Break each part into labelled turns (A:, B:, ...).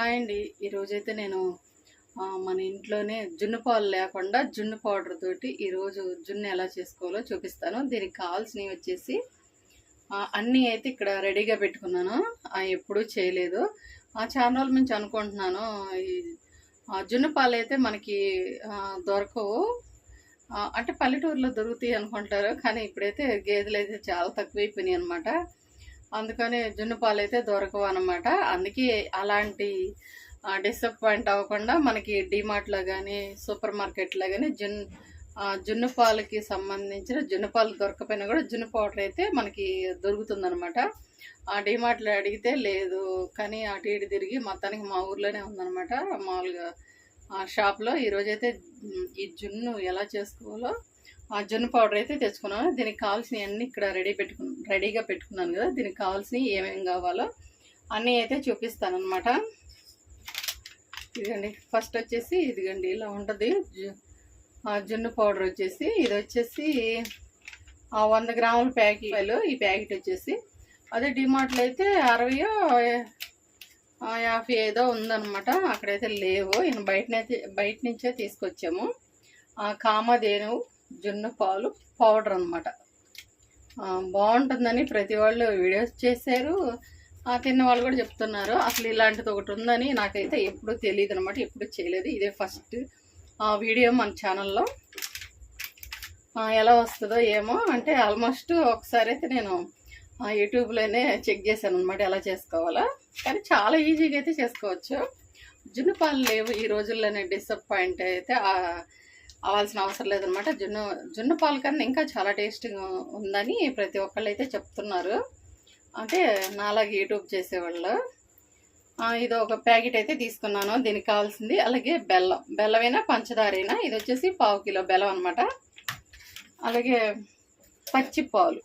A: Hi అండి. ఈరోజైతే నేను మన ఇంట్లోనే జున్ను పాలు లేకుండా జున్ను పౌడర్ తోటి ఈరోజు జున్ను ఎలా చేసుకోవాలో చూపిస్తాను. దీనికి కావాల్సినవి వచ్చేసి అన్నీ అయితే ఇక్కడ రెడీగా పెట్టుకున్నాను. ఎప్పుడూ చేయలేదు. ఆ చాలా రోజుల నుంచి అనుకుంటున్నాను ఈ జున్ను పాలు అయితే మనకి దొరకవు. అంటే పల్లెటూరులో దొరుకుతాయి అనుకుంటారు కానీ ఇప్పుడైతే గేదెలు అయితే చాలా తక్కువైపోయినాయి అనమాట అందుకని జున్ను పాలు అయితే దొరకవు అనమాట అందుకే అలాంటి డిసప్పాయింట్ అవ్వకుండా మనకి డిమార్ట్లో కానీ సూపర్ మార్కెట్లో కానీ జున్ జున్ను పాలకి సంబంధించిన జున్ను పాలు దొరకపోయినా కూడా జున్ను పౌడర్ అయితే మనకి దొరుకుతుందనమాట ఆ డిమార్ట్లో అడిగితే లేదు కానీ అటు ఇటు తిరిగి మొత్తానికి మా ఊర్లోనే ఉందనమాట మామూలుగా ఆ షాప్లో ఈరోజైతే ఈ జున్ను ఎలా చేసుకోవాలో జున్ను పౌడర్ అయితే తెచ్చుకున్నాను. దీనికి కావాల్సినవి అన్నీ ఇక్కడ రెడీ పెట్టుకున్నాను రెడీగా పెట్టుకున్నాను కదా. దీనికి కావాల్సినవి ఏమేమి కావాలో అన్నీ అయితే చూపిస్తాను అనమాట ఇదిగండి ఫస్ట్ వచ్చేసి ఇదిగండి ఇలా ఉంటుంది. జు- ఆ జున్ను పౌడర్ వచ్చేసి ఇది వచ్చేసి ఆ వంద గ్రాముల ప్యాకెట్లు. ఈ ప్యాకెట్ వచ్చేసి అదే డిమార్ట్లో అయితే అరవయో యాభై ఐదో ఉందనమాట అక్కడైతే లేవు. నేను బయటనైతే బయట నుంచే తీసుకొచ్చాము. ఆ కామధేను జున్ను పాలు పౌడర్ అనమాట బాగుంటుందని ప్రతి వాళ్ళు వీడియోస్ చేశారు. ఆ తిన్న వాళ్ళు కూడా చెప్తున్నారు. అసలు ఇలాంటిది ఒకటి ఉందని నాకైతే ఎప్పుడూ తెలియదు అనమాట ఎప్పుడు చేయలేదు. ఇదే ఫస్ట్ వీడియో మన ఛానల్లో. ఎలా వస్తుందో ఏమో అంటే ఆల్మోస్ట్ ఒకసారి అయితే నేను యూట్యూబ్లోనే చెక్ చేశాను అనమాట ఎలా చేసుకోవాలో. కానీ చాలా ఈజీగా అయితే చేసుకోవచ్చు. జున్ను పాలు లేవు ఈ రోజుల్లోనే డిసప్పాయింట్ అయితే. అవ్వాల్సిన అవసరం లేదనమాట జున్ను జున్ను పాలు కన్నా ఇంకా చాలా టేస్టీగా ఉందని ప్రతి ఒక్కళ్ళు అయితే చెప్తున్నారు. అంటే నాలాగే యూట్యూబ్ చేసేవాళ్ళు. ఇది ఒక ప్యాకెట్ అయితే తీసుకున్నాను. దీనికి కావాల్సింది అలాగే బెల్లం. బెల్లమైనా పంచదారైనా ఇది వచ్చేసి పావు కిలో బెల్లం అనమాట అలాగే పచ్చి పాలు.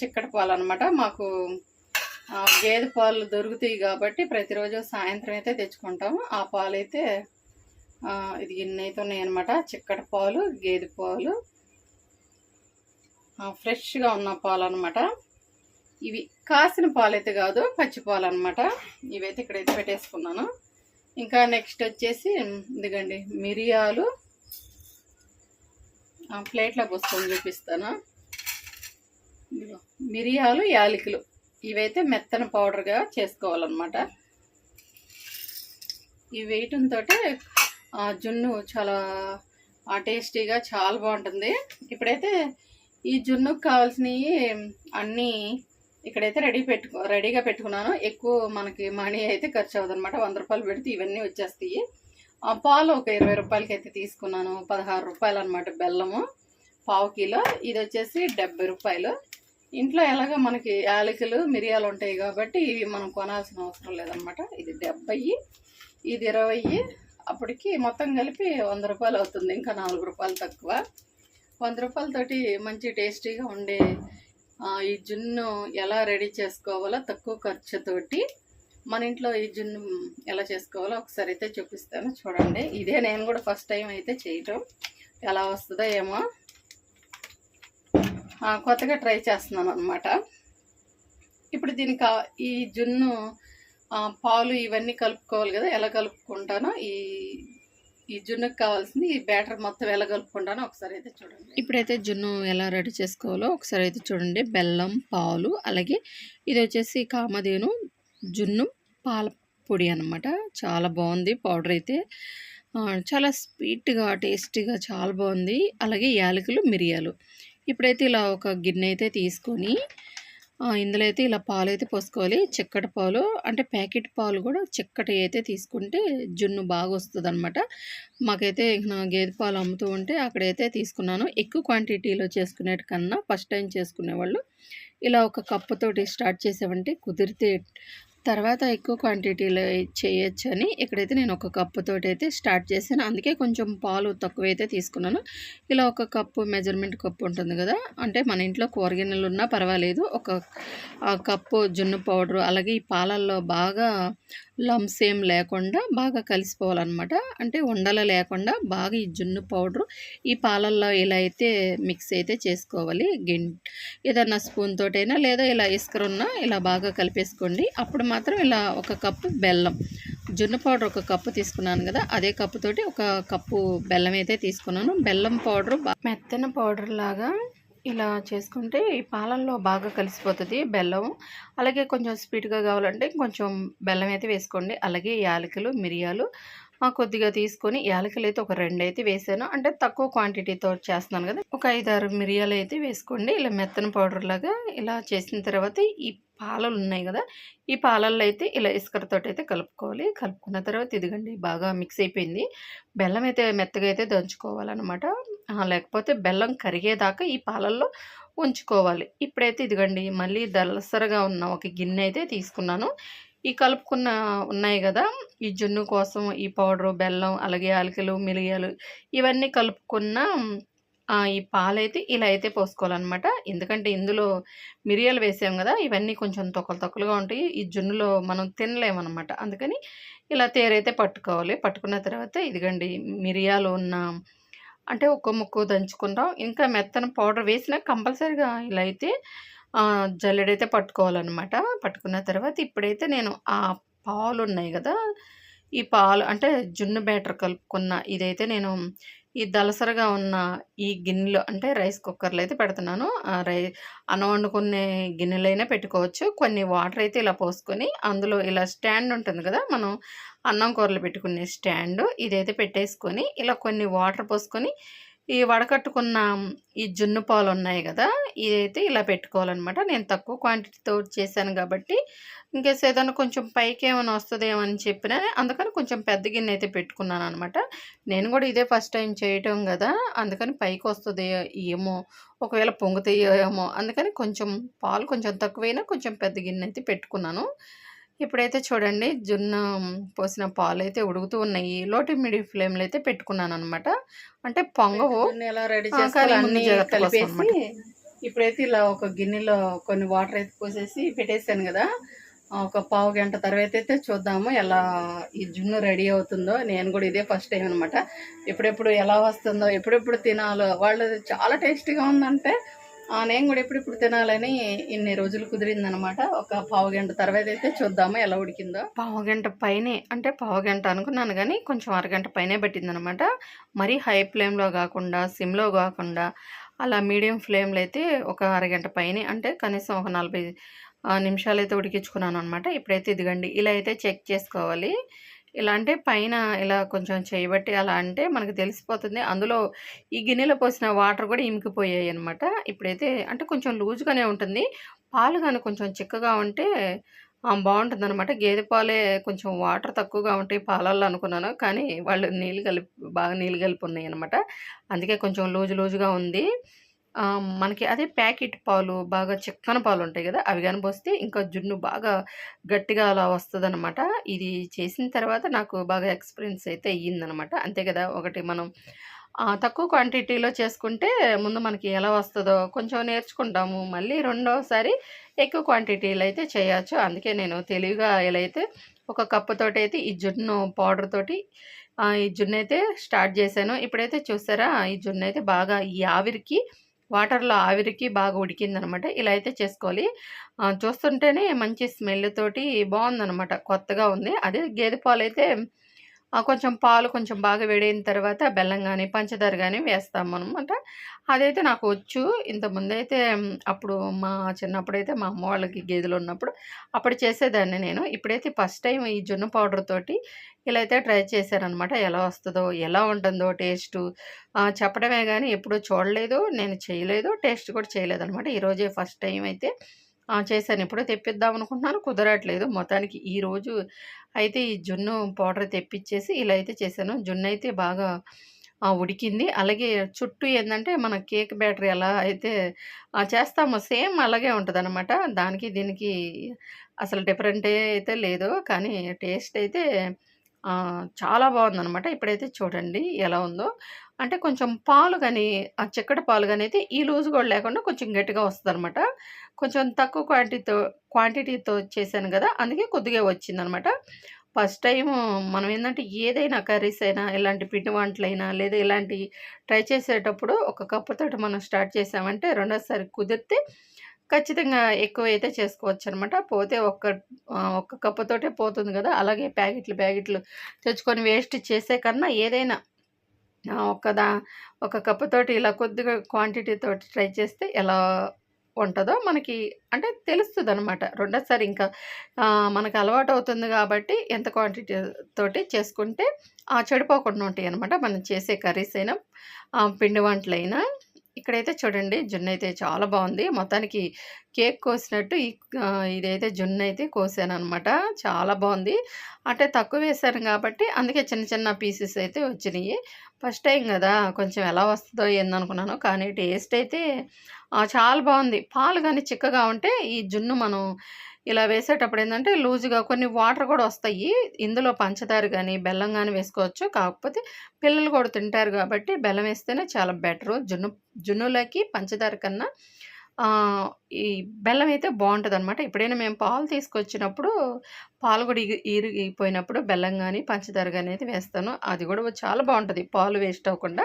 A: చిక్కటి పాలు అనమాట మాకు గేదె పాలు దొరుకుతాయి కాబట్టి ప్రతిరోజు సాయంత్రం అయితే తెచ్చుకుంటాము. ఆ పాలు అయితే ఇది ఎన్ని అయితే ఉన్నాయి అనమాట చిక్కటి పాలు గేదె పాలు. ఫ్రెష్గా ఉన్న పాలు అనమాట ఇవి కాసిన పాలు అయితే కాదు పచ్చి పాలు అనమాట ఇవైతే ఇక్కడైతే పెట్టేసుకున్నాను. ఇంకా నెక్స్ట్ వచ్చేసి ఇదిగండి మిరియాలు. ప్లేట్లో పోసుకొని చూపిస్తాను. మిరియాలు యాలకులు. ఇవైతే మెత్తన పౌడర్గా చేసుకోవాలన్నమాట. ఇవి వేయటంతో జున్ను చాలా టేస్టీగా చాలా బాగుంటుంది. ఇప్పుడైతే ఈ జున్నుకు కావాల్సినవి అన్నీ ఇక్కడైతే రెడీ పెట్టుకో రెడీగా పెట్టుకున్నాను. ఎక్కువ మనకి మనీ అయితే ఖర్చు అవ్వదనమాట వంద రూపాయలు పెడితే ఇవన్నీ వచ్చేస్తాయి. ఆ పాలు ఒక ఇరవై రూపాయలకి అయితే తీసుకున్నాను. పదహారు రూపాయలు అనమాట బెల్లము పావు కిలో. ఇది వచ్చేసి డెబ్బై రూపాయలు. ఇంట్లో ఎలాగో మనకి యాలకులు మిరియాలు ఉంటాయి కాబట్టి ఇవి మనం కొనాల్సిన అవసరం లేదనమాట ఇది డెబ్బై ఇది ఇరవై. అప్పటికి మొత్తం కలిపి వంద రూపాయలు అవుతుంది ఇంకా నాలుగు రూపాయలు తక్కువ. వంద రూపాయలతోటి మంచి టేస్టీగా ఉండే ఈ జున్ను ఎలా రెడీ చేసుకోవాలో తక్కువ ఖర్చుతోటి మన ఇంట్లో ఈ జున్ను ఎలా చేసుకోవాలో ఒకసారి అయితే చూపిస్తాను. చూడండి ఇదే నేను కూడా ఫస్ట్ టైం అయితే చేయటం. ఎలా వస్తుందో ఏమో కొత్తగా ట్రై చేస్తున్నాను అనమాట ఇప్పుడు దీనికి ఈ జున్ను పాలు ఇవన్నీ కలుపుకోవాలి కదా ఎలా కలుపుకుంటానో ఈ ఈ జున్నుకి కావాల్సింది ఈ బ్యాటర్ మొత్తం ఎలా కలుపుకుంటానో ఒకసారి అయితే చూడండి. ఇప్పుడైతే జున్ను ఎలా రెడీ చేసుకోవాలో ఒకసారి అయితే చూడండి. బెల్లం పాలు అలాగే ఇది వచ్చేసి కామధేను జున్ను పాల పొడి అనమాట చాలా బాగుంది పౌడర్ అయితే. చాలా స్వీట్గా టేస్టీగా చాలా బాగుంది. అలాగే యాలకులు మిరియాలు. ఇప్పుడైతే ఇలా ఒక గిన్నె అయితే తీసుకొని ఇందులో అయితే ఇలా పాలు అయితే పోసుకోవాలి. చిక్కటి పాలు అంటే ప్యాకెట్ పాలు కూడా చిక్కటి అయితే తీసుకుంటే జున్ను బాగా వస్తుంది అనమాట మాకైతే నా గేదె పాలు అమ్ముతూ ఉంటే అక్కడైతే తీసుకున్నాను. ఎక్కువ క్వాంటిటీలో చేసుకునేటి కన్నా ఫస్ట్ టైం చేసుకునేవాళ్ళు. ఇలా ఒక కప్పుతోటి స్టార్ట్ చేసామంటే కుదిరితే తర్వాత ఎక్కువ క్వాంటిటీలో చేయొచ్చు అని ఇక్కడైతే నేను ఒక కప్పుతో అయితే స్టార్ట్ చేశాను. అందుకే కొంచెం పాలు తక్కువ అయితే తీసుకున్నాను. ఇలా ఒక కప్పు మెజర్మెంట్ కప్పు ఉంటుంది కదా అంటే మన ఇంట్లో కూరగిన్నెలు ఉన్నా పర్వాలేదు. ఒక ఆ కప్పు జున్ను పౌడరు అలాగే ఈ పాలల్లో బాగా లమ్స్ ఏం లేకుండా బాగా కలిసిపోవాలన్నమాట. అంటే ఉండలు లేకుండా బాగా ఈ జున్ను పౌడరు ఈ పాలల్లో ఇలా అయితే మిక్స్ అయితే చేసుకోవాలి. గిన్ ఏదన్నా స్పూన్ తోటైనా లేదా ఇలా ఇసుకరున్నా ఇలా బాగా కలిపేసుకోండి. అప్పుడు
B: మాత్రం ఇలా ఒక కప్పు బెల్లం జున్ను పౌడర్ ఒక కప్పు తీసుకున్నాను కదా అదే కప్పుతోటి ఒక కప్పు బెల్లం అయితే తీసుకున్నాను. బెల్లం పౌడరు మెత్తన పౌడర్ లాగా ఇలా చేసుకుంటే ఈ పాలల్లో బాగా కలిసిపోతుంది బెల్లం అలాగే కొంచెం స్వీట్గా కావాలంటే కొంచెం బెల్లం అయితే వేసుకోండి. అలాగే యాలకులు మిరియాలు కొద్దిగా తీసుకొని యాలకులు అయితే ఒక రెండు అయితే వేసాను. అంటే తక్కువ క్వాంటిటీతో చేస్తున్నాను కదా. ఒక ఐదారు మిరియాలు అయితే వేసుకోండి. ఇలా మెత్తన పౌడర్ లాగా ఇలా చేసిన తర్వాత ఈ పాలలు ఉన్నాయి కదా ఈ పాలల్లో అయితే ఇలా ఇసుకతో అయితే కలుపుకోవాలి. కలుపుకున్న తర్వాత ఇదిగండి బాగా మిక్స్ అయిపోయింది. బెల్లం అయితే మెత్తగా అయితే దంచుకోవాలన్నమాట లేకపోతే బెల్లం కరిగేదాకా ఈ పాలల్లో ఉంచుకోవాలి. ఇప్పుడైతే ఇదిగండి మళ్ళీ దలసరగా ఉన్న ఒక గిన్నె అయితే తీసుకున్నాను. ఈ కలుపుకున్న ఉన్నాయి కదా ఈ జున్ను కోసం ఈ పౌడరు బెల్లం అలాగే యాలకులు మిరియాలు ఇవన్నీ కలుపుకున్న ఈ పాలైతే ఇలా అయితే పోసుకోవాలన్నమాట. ఎందుకంటే ఇందులో మిరియాలు వేసాం కదా ఇవన్నీ కొంచెం తొక్కలు తొక్కలుగా ఉంటాయి. ఈ జున్నులో మనం తినలేమన్నమాట. అందుకని ఇలా తేరైతే పట్టుకోవాలి. పట్టుకున్న తర్వాత ఇదిగండి మిరియాలు ఉన్న అంటే ఒక్క ముక్కు దంచుకుంటాం. ఇంకా మెత్తన పౌడర్ వేసినా కంపల్సరీగా ఇలా అయితే జల్లెడైతే పట్టుకోవాలన్నమాట. పట్టుకున్న తర్వాత ఇప్పుడైతే నేను ఆ పాలు ఉన్నాయి కదా ఈ పాలు అంటే జున్ను బ్యాటర్ కలుపుకున్న ఇదైతే నేను ఈ దలసరగా ఉన్న ఈ గిన్నెలో అంటే రైస్ కుక్కర్లో అయితే పెడుతున్నాను. ఆ రై అన్నం వండుకునే గిన్నెలైనా పెట్టుకోవచ్చు. కొన్ని వాటర్ అయితే ఇలా పోసుకొని అందులో ఇలా స్టాండ్ ఉంటుంది కదా మనం అన్నం కూరలు పెట్టుకునే స్టాండ్ ఇదైతే పెట్టేసుకొని ఇలా కొన్ని వాటర్ పోసుకొని ఈ వడకట్టుకున్న ఈ జున్ను పాలు ఉన్నాయి కదా ఇదైతే ఇలా పెట్టుకోవాలన్నమాట. నేను తక్కువ క్వాంటిటీతో చేశాను కాబట్టి ఇంకేస్ ఏదైనా కొంచెం పైకి ఏమైనా వస్తుందేమో అని చెప్పిన అందుకని కొంచెం పెద్ద గిన్నె అయితే పెట్టుకున్నాను అనమాట నేను కూడా ఇదే ఫస్ట్ టైం చేయటం కదా అందుకని పైకి వస్తుంది ఏమో ఒకవేళ పొంగుతాయో ఏమో అందుకని కొంచెం పాలు కొంచెం తక్కువైనా కొంచెం పెద్ద గిన్నె అయితే పెట్టుకున్నాను. ఇప్పుడైతే చూడండి జున్ను పోసిన పాలు అయితే ఉడుకుతూ ఉన్నాయి. లోటు మీడియం ఫ్లేమ్లో అయితే పెట్టుకున్నాను అనమాట అంటే పొంగవు
A: కలిపేసి. ఇప్పుడైతే ఇలా ఒక గిన్నెలో కొన్ని వాటర్ అయితే పోసేసి పెట్టేసాను కదా. ఒక పావు గంట తర్వాత అయితే చూద్దాము ఎలా ఈ జున్ను రెడీ అవుతుందో. నేను కూడా ఇదే ఫస్ట్ టైం అనమాట ఎప్పుడెప్పుడు ఎలా వస్తుందో ఎప్పుడెప్పుడు తినాలో వాళ్ళు చాలా టేస్టీగా ఉందంటే నేను కూడా ఎప్పుడెప్పుడు తినాలని ఇన్ని రోజులు కుదిరిందనమాట. ఒక పావుగంట తర్వాత అయితే చూద్దాము ఎలా ఉడికిందో.
B: పావుగంట పైనే అంటే పావుగంట అనుకున్నాను కానీ కొంచెం అరగంట పైనే పెట్టిందనమాట. మరీ హై ఫ్లేమ్లో కాకుండా సిమ్లో కాకుండా అలా మీడియం ఫ్లేమ్లో అయితే ఒక అరగంట పైనే అంటే కనీసం ఒక నలభై నిమిషాలు అయితే ఉడికించుకున్నాను అనమాట ఇప్పుడైతే ఇదిగండి ఇలా అయితే చెక్ చేసుకోవాలి. ఇలా అంటే పైన ఇలా కొంచెం చేయబట్టి అలా అంటే మనకు తెలిసిపోతుంది. అందులో ఈ గిన్నెలో పోసిన వాటర్ కూడా ఇంకిపోయాయి అనమాట ఇప్పుడైతే అంటే కొంచెం లూజ్గానే ఉంటుంది. పాలు కానీ కొంచెం చిక్కగా ఉంటే బాగుంటుంది అనమాట గేదె పాలే కొంచెం వాటర్ తక్కువగా ఉంటాయి పాలల్లో అనుకున్నాను. కానీ వాళ్ళు నీళ్ళు కలిపి బాగా నీళ్ళు కలిపి ఉన్నాయి అనమాట అందుకే కొంచెం లూజు లూజుగా ఉంది. మనకి అదే ప్యాకెట్ పాలు బాగా చిక్కన పాలు ఉంటాయి కదా అవి కానీ పోస్తే ఇంకా జున్ను బాగా గట్టిగా అలా వస్తుంది ఇది చేసిన తర్వాత నాకు బాగా ఎక్స్పీరియన్స్ అయితే అయ్యిందనమాట అంతే కదా ఒకటి మనం తక్కువ క్వాంటిటీలో చేసుకుంటే ముందు మనకి ఎలా వస్తుందో కొంచెం నేర్చుకుంటాము. మళ్ళీ రెండోసారి ఎక్కువ క్వాంటిటీలో అయితే చేయొచ్చు. అందుకే నేను తెలివిగా ఇలా అయితే ఒక కప్పుతోటి అయితే ఈ జున్ను పౌడర్ తోటి ఈ జున్ను అయితే స్టార్ట్ చేశాను. ఇప్పుడైతే చూసారా ఈ జున్ను అయితే బాగా ఈ ఆవిరికి వాటర్లో ఆవిరికి బాగా ఉడికిందనమాట. ఇలా అయితే చేసుకోవాలి. చూస్తుంటేనే మంచి స్మెల్ తోటి బాగుందనమాట. కొత్తగా ఉంది. అదే గేదె పాలు అయితే కొంచెం పాలు కొంచెం బాగా వేడైన తర్వాత బెల్లం కానీ పంచదార కానీ వేస్తాం అనమాట అదైతే నాకు వచ్చు. ఇంతకుముందైతే అప్పుడు మా చిన్నప్పుడు అయితే మా అమ్మ వాళ్ళకి గేదెలు ఉన్నప్పుడు అప్పుడు చేసేదాన్ని నేను. ఇప్పుడైతే ఫస్ట్ టైం ఈ జొన్న పౌడర్ తోటి ఇలా అయితే ట్రై చేశారనమాట. ఎలా వస్తుందో ఎలా ఉంటుందో టేస్ట్. చెప్పడమే కానీ ఎప్పుడూ చూడలేదు నేను చేయలేదు టేస్ట్ కూడా చేయలేదు అనమాట ఈరోజే ఫస్ట్ టైం అయితే చేశాను. ఇప్పుడే తెప్పిద్దాం అనుకుంటున్నాను కుదరట్లేదు. మొత్తానికి ఈరోజు అయితే ఈ జున్ను పౌడర్ తెప్పించేసి ఇలా అయితే చేశాను. జున్ను అయితే బాగా ఉడికింది. అలాగే చుట్టూ ఏంటంటే మన కేక్ బ్యాటరీ ఎలా అయితే చేస్తామో. సేమ్ అలాగే ఉంటుంది దానికి దీనికి అసలు డిఫరెంటే అయితే లేదు. కానీ టేస్ట్ అయితే చాలా బాగుందనమాట ఇప్పుడైతే చూడండి ఎలా ఉందో. అంటే కొంచెం పాలు కానీ ఆ చిక్కటి పాలు కానీ అయితే ఈ లూజ్ కూడా లేకుండా కొంచెం గట్టిగా వస్తుంది కొంచెం తక్కువ క్వాంటిటీతో క్వాంటిటీతో చేశాను కదా! అందుకే కొద్దిగా వచ్చిందనమాట ఫస్ట్ టైం మనం ఏంటంటే ఏదైనా కర్రీస్ అయినా ఇలాంటి పిండి వంటలైనా లేదా ఇలాంటి ట్రై చేసేటప్పుడు ఒక కప్పుతో మనం స్టార్ట్ చేసామంటే రెండోసారి కుదిరితే ఖచ్చితంగా ఎక్కువ అయితే చేసుకోవచ్చు అనమాట పోతే ఒక్క ఒక్క కప్పుతోటే పోతుంది కదా. అలాగే ప్యాకెట్లు ప్యాకెట్లు తెచ్చుకొని వేస్ట్ చేసే కన్నా ఏదైనా ఒకదా ఒక కప్పుతోటి ఇలా కొద్దిగా క్వాంటిటీతో ట్రై చేస్తే ఎలా ఉంటుందో మనకి అంటే తెలుస్తుంది అనమాట రెండోసారి ఇంకా మనకు అలవాటు అవుతుంది కాబట్టి ఎంత క్వాంటిటీ తోటి చేసుకుంటే చెడిపోకుండా ఉంటాయి అనమాట మనం చేసే కర్రీస్ అయినా ఆ, పిండి వంటలైనా ఇక్కడైతే చూడండి జున్ను అయితే చాలా బాగుంది. మొత్తానికి కేక్ కోసినట్టు ఈ ఇదైతే జున్ను అయితే కోసాను అనమాట చాలా బాగుంది. అంటే తక్కువ వేశాను కాబట్టి అందుకే చిన్న చిన్న పీసెస్ అయితే వచ్చినాయి. ఫస్ట్ టైం కదా కొంచెం ఎలా వస్తుందో ఏందనుకున్నాను కానీ టేస్ట్ అయితే చాలా బాగుంది. పాలు కానీ చిక్కగా ఉంటే ఈ జున్ను మనం ఇలా వేసేటప్పుడు ఏంటంటే లూజుగా కొన్ని వాటర్ కూడా వస్తాయి. ఇందులో పంచదార కానీ బెల్లం కానీ వేసుకోవచ్చు. కాకపోతే పిల్లలు కూడా తింటారు కాబట్టి బెల్లం వేస్తేనే చాలా బెటరు. జున్ను జున్నులకి పంచదార కన్నా ఈ బెల్లం అయితే బాగుంటుంది అనమాట ఎప్పుడైనా మేము పాలు తీసుకొచ్చినప్పుడు పాలు కూడా ఇగి ఇరిగిపోయినప్పుడు బెల్లం కానీ పంచదార కానీ అయితే వేస్తాను. అది కూడా చాలా బాగుంటుంది. పాలు వేస్ట్ అవ్వకుండా.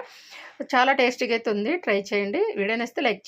B: చాలా టేస్టీగా అయితే ఉంది. ట్రై చేయండి. వీడియో నేస్తే లైక్ చేయండి.